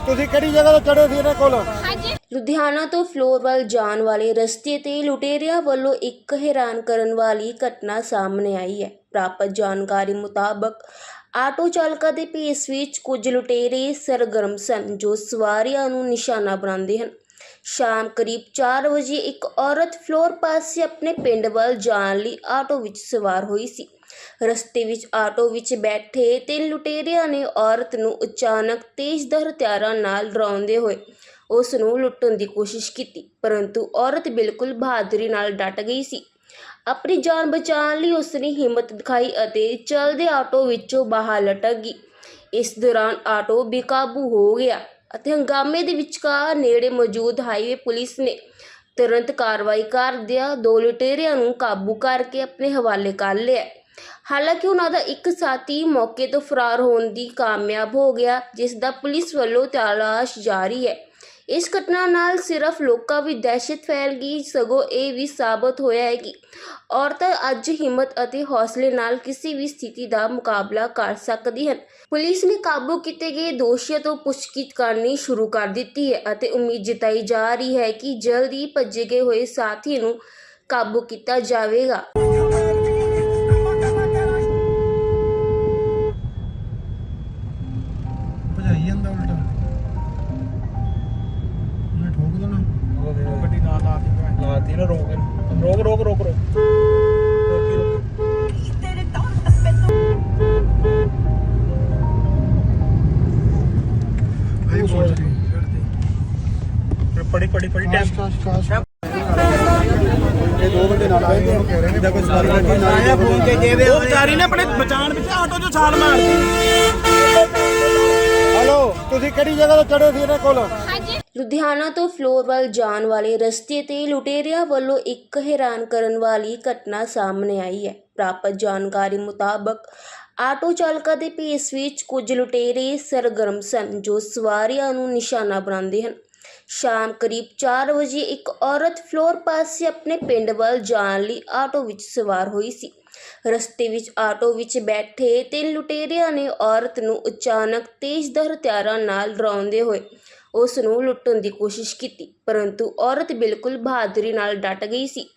ਤੁਸੀਂ ਲੁਧਿਆਣਾ ਤੋਂ ਫਲੋਰ ਵੱਲ ਜਾਣ ਵਾਲੇ ਰਸਤੇ ਤੇ ਲੁਟੇਰਿਆਂ ਵੱਲੋਂ ਇੱਕ ਹੈਰਾਨ ਕਰਨ ਵਾਲੀ ਘਟਨਾ ਸਾਹਮਣੇ ਆਈ ਹੈ। ਪ੍ਰਾਪਤ ਜਾਣਕਾਰੀ ਮੁਤਾਬਕ, ਆਟੋ ਚਾਲਕਾਂ ਦੇ ਭੇਸ ਵਿੱਚ ਕੁਝ ਲੁਟੇਰੇ ਸਰਗਰਮ ਸਨ ਜੋ ਸਵਾਰੀਆਂ ਨੂੰ ਨਿਸ਼ਾਨਾ ਬਣਾਉਂਦੇ ਹਨ। ਸ਼ਾਮ ਕਰੀਬ 4 ਵਜੇ ਇੱਕ ਔਰਤ ਫਲੋਰ ਪਾਸੇ ਆਪਣੇ ਪਿੰਡ ਵੱਲ ਜਾਣ ਲਈ ਆਟੋ ਵਿੱਚ ਸਵਾਰ ਹੋਈ ਸੀ। ਰਸਤੇ ਵਿੱਚ ਆਟੋ ਵਿੱਚ ਬੈਠੇ ਤਿੰਨ ਲੁਟੇਰਿਆਂ ਨੇ ਔਰਤ ਨੂੰ ਅਚਾਨਕ ਤੇਜ਼ ਦਰ ਹਥਿਆਰਾਂ ਨਾਲ ਡਰਾਉਂਦੇ ਹੋਏ ਉਸ ਨੂੰ ਲੁੱਟਣ ਦੀ ਕੋਸ਼ਿਸ਼ ਕੀਤੀ, ਪਰੰਤੂ ਔਰਤ ਬਿਲਕੁਲ ਬਹਾਦਰੀ ਨਾਲ ਡਟ ਗਈ ਸੀ। ਆਪਣੀ ਜਾਨ ਬਚਾਉਣ ਲਈ ਉਸਨੇ ਹਿੰਮਤ ਦਿਖਾਈ ਅਤੇ ਚਲਦੇ ਆਟੋ ਵਿੱਚੋਂ ਬਾਹਰ ਲਟਕ ਗਈ। ਇਸ ਦੌਰਾਨ ਆਟੋ ਬੇਕਾਬੂ ਹੋ ਗਿਆ ਅਤੇ ਹੰਗਾਮੇ ਦੇ ਵਿਚਕਾਰ ਨੇੜੇ ਮੌਜੂਦ ਹਾਈਵੇ ਪੁਲਿਸ ਨੇ ਤੁਰੰਤ ਕਾਰਵਾਈ ਕਰਦਿਆਂ ਦੋ ਲੁਟੇਰਿਆਂ ਨੂੰ ਕਾਬੂ ਕਰਕੇ ਆਪਣੇ ਹਵਾਲੇ ਕਰ ਲਿਆ। ਹਾਲਾਂਕਿ ਉਹਨਾਂ ਦਾ ਇੱਕ ਸਾਥੀ ਮੌਕੇ ਤੋਂ ਫਰਾਰ ਹੋਣ ਦੀ ਕਾਮਯਾਬ ਹੋ ਗਿਆ, ਜਿਸ ਦਾ ਪੁਲਿਸ ਵੱਲੋਂ ਤਲਾਸ਼ ਜਾਰੀ ਹੈ। ਇਸ ਘਟਨਾ ਨਾਲ ਸਿਰਫ ਲੋਕਾਂ ਵਿੱਚ ਦਹਿਸ਼ਤ ਫੈਲ ਗਈ, ਸਗੋਂ ਇਹ ਵੀ ਸਾਬਤ ਹੋਇਆ ਹੈ ਕਿ ਔਰਤਾਂ ਅੱਜ ਹਿੰਮਤ ਅਤੇ ਹੌਸਲੇ ਨਾਲ ਕਿਸੇ ਵੀ ਸਥਿਤੀ ਦਾ ਮੁਕਾਬਲਾ ਕਰ ਸਕਦੀ ਹਨ। ਪੁਲਿਸ ਨੇ ਕਾਬੂ ਕੀਤੇ ਗਏ ਦੋਸ਼ੀਆਂ ਤੋਂ ਪੁੱਛਗਿੱਛ ਕਰਨੀ ਸ਼ੁਰੂ ਕਰ ਦਿੱਤੀ ਹੈ ਅਤੇ ਉਮੀਦ ਜਤਾਈ ਜਾ ਰਹੀ ਹੈ ਕਿ ਜਲਦ ਹੀ ਭੱਜੇ ਗਏ ਹੋਏ ਸਾਥੀ ਨੂੰ ਕਾਬੂ ਕੀਤਾ ਜਾਵੇਗਾ। ਭਜਾਈ ਜਾਂਦਾ ਪੜੀ ਪੜੀ ਪੜੀ ਟੈਸਟ ਇਹ ਦੋ ਬੰਦੇ ਨਾਲ ਬੈਠੇ ਹੋ ਕਹਿ ਰਹੇ ਨੇ ਇਹਦਾ ਕੋਈ ਸਵਾਲ ਨਹੀਂ। ਨਾ ਫੋਨ ਤੇ ਜੇ ਉਹ ਵਿਚਾਰੀ ਨੇ ਆਪਣੇ ਬਚਾਣ ਵਿੱਚ ਆਟੋ 'ਚ ਛਾਲ ਮਾਰਤੀ ਹਲੋ ਤੁਸੀਂ ਕਿਹੜੀ ਜਗ੍ਹਾ ਤੋਂ ਚੜੇ ਸੀ ਇਹਨਾਂ ਕੋਲ? ਲੁਧਿਆਣਾ ਤੋਂ ਫਲੋਰ ਵੱਲ ਜਾਣ ਵਾਲੇ ਰਸਤੇ ਤੇ ਲੁਟੇਰਿਆਂ ਵੱਲੋਂ ਇੱਕ ਹੈਰਾਨ ਕਰਨ ਵਾਲੀ ਘਟਨਾ ਸਾਹਮਣੇ ਆਈ ਹੈ। ਪ੍ਰਾਪਤ ਜਾਣਕਾਰੀ ਮੁਤਾਬਕ ਆਟੋ ਚਾਲਕਾਂ ਦੇ ਭੇਸ ਵਿੱਚ ਕੁਝ ਲੁਟੇਰੇ ਸਰਗਰਮ ਸਨ ਜੋ ਸਵਾਰੀਆਂ ਨੂੰ ਨਿਸ਼ਾਨਾ ਬਣਾਉਂਦੇ ਹਨ। ਸ਼ਾਮ ਕਰੀਬ 4 ਵਜੇ ਇੱਕ ਔਰਤ ਫਲੋਰ ਪਾਸੇ ਆਪਣੇ ਪਿੰਡ ਵੱਲ ਜਾਣ ਲਈ ਆਟੋ ਵਿੱਚ ਸਵਾਰ ਹੋਈ ਸੀ। ਰਸਤੇ ਵਿੱਚ ਆਟੋ ਵਿੱਚ ਬੈਠੇ ਤਿੰਨ ਲੁਟੇਰਿਆਂ ਨੇ ਔਰਤ ਨੂੰ ਅਚਾਨਕ ਤੇਜ਼ ਦਰ ਹਥਿਆਰਾਂ ਨਾਲ ਡਰਾਉਂਦੇ ਹੋਏ ਉਸ ਨੂੰ ਲੁੱਟਣ ਦੀ ਕੋਸ਼ਿਸ਼ ਕੀਤੀ, ਪਰੰਤੂ ਔਰਤ ਬਿਲਕੁਲ ਬਹਾਦਰੀ ਨਾਲ ਡਟ ਗਈ ਸੀ।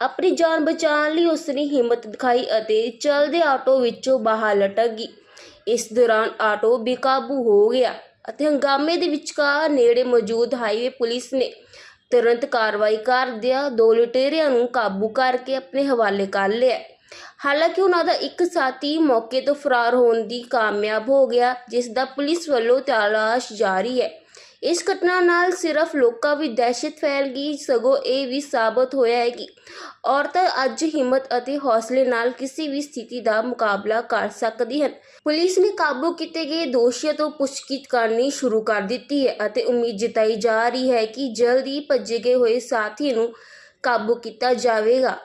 ਆਪਣੀ ਜਾਨ ਬਚਾਉਣ ਲਈ ਉਸ ਨੇ ਹਿੰਮਤ ਦਿਖਾਈ ਅਤੇ ਚਲਦੇ ਆਟੋ ਵਿੱਚੋਂ ਬਾਹਰ ਲਟਕ ਗਈ। ਇਸ ਦੌਰਾਨ ਆਟੋ ਬੇਕਾਬੂ ਹੋ ਗਿਆ ਅਤੇ ਹੰਗਾਮੇ ਦੇ ਵਿਚਕਾਰ ਨੇੜੇ ਮੌਜੂਦ ਹਾਈਵੇ ਪੁਲਿਸ ਨੇ ਤੁਰੰਤ ਕਾਰਵਾਈ ਕਰਦਿਆਂ ਦੋ ਲੁਟੇਰਿਆਂ ਨੂੰ ਕਾਬੂ ਕਰਕੇ ਆਪਣੇ ਹਵਾਲੇ ਕਰ ਲਿਆ। ਹਾਲਾਂਕਿ ਉਹਨਾਂ ਦਾ ਇੱਕ ਸਾਥੀ ਮੌਕੇ ਤੋਂ ਫਰਾਰ ਹੋਣ ਦੀ ਕਾਮਯਾਬ ਹੋ ਗਿਆ, ਜਿਸ ਦਾ ਪੁਲਿਸ ਵੱਲੋਂ ਤਲਾਸ਼ ਜਾਰੀ ਹੈ। ਇਸ ਘਟਨਾ ਨਾਲ ਸਿਰਫ ਲੋਕਾਂ ਵਿੱਚ ਦਹਿਸ਼ਤ ਫੈਲ ਗਈ ਸਗੋਂ ਇਹ ਵੀ ਸਾਬਤ ਹੋਇਆ ਹੈ ਕਿ ਔਰਤਾਂ ਅੱਜ ਹਿੰਮਤ ਅਤੇ ਹੌਸਲੇ ਨਾਲ ਕਿਸੇ ਵੀ ਸਥਿਤੀ ਦਾ ਮੁਕਾਬਲਾ ਕਰ ਸਕਦੀ ਹਨ। ਪੁਲਿਸ ਨੇ ਕਾਬੂ ਕੀਤੇ ਗਏ ਦੋਸ਼ੀਆਂ ਤੋਂ ਪੁੱਛਗਿੱਛ ਕਰਨੀ ਸ਼ੁਰੂ ਕਰ ਦਿੱਤੀ ਹੈ ਅਤੇ ਉਮੀਦ ਜਤਾਈ ਜਾ ਰਹੀ ਹੈ ਕਿ ਜਲਦ ਹੀ ਭੱਜੇ ਗਏ ਹੋਏ ਸਾਥੀ ਨੂੰ ਕਾਬੂ ਕੀਤਾ ਜਾਵੇਗਾ।